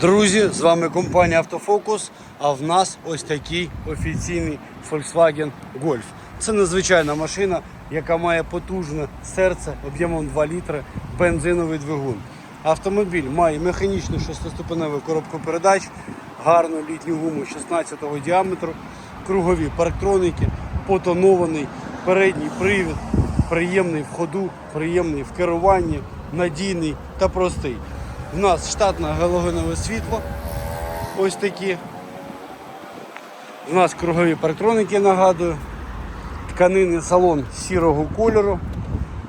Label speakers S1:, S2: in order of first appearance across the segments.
S1: Друзі, з вами компанія Автофокус. А в нас ось такий офіційний Volkswagen Golf. Це незвичайна машина, яка має потужне серце об'ємом 2 літри, бензиновий двигун. Автомобіль має механічну шестиступеневу коробку передач, гарну літню гуму 16-го діаметру, кругові парктроники, потонований передній привід, приємний в ходу, приємний в керуванні, надійний та простий. У нас штатне галогенове світло. Ось такі. У нас кругові парктроники, нагадую. Тканини салон сірого кольору,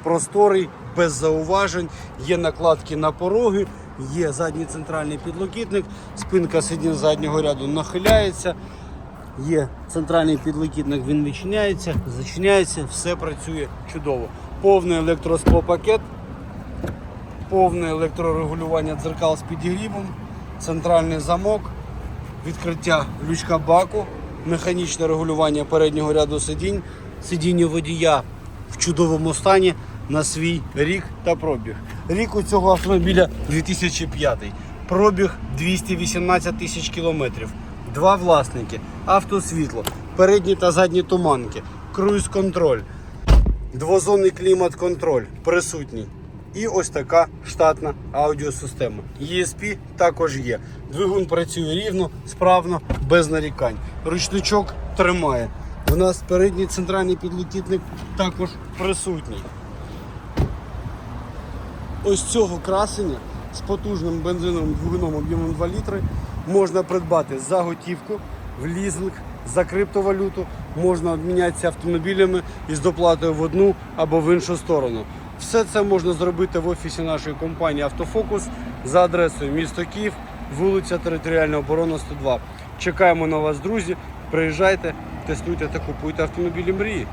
S1: просторий, без зауважень, є накладки на пороги, є задній центральний підлокітник, спинка сидінь заднього ряду нахиляється, є центральний підлокітник, він відчиняється, зачиняється, все працює чудово. Повний електросклопакет, повне електрорегулювання дзеркал з підігрівом, центральний замок, відкриття лючка баку, механічне регулювання переднього ряду сидінь, сидіння водія в чудовому стані на свій рік та пробіг. Рік у цього автомобіля 2005. Пробіг 218 тисяч кілометрів. Два власники, автосвітло, передні та задні туманки, круїз-контроль, Двозонний клімат-контроль присутній. І ось така штатна аудіосистема. ESP також є. Двигун працює рівно, справно, без нарікань. Ручничок тримає. У нас передній центральний підлокітник також присутній. Ось цього красення з потужним бензиновим двигуном об'ємом 2 літри можна придбати за готівку, в лізинг, за криптовалюту, можна обмінятися автомобілями із доплатою в одну або в іншу сторону. Все це можна зробити в офісі нашої компанії Автофокус за адресою місто Київ, вулиця Територіальна оборона 102. Чекаємо на вас, друзі. Приїжджайте, тестуйте та купуйте автомобілі мрії.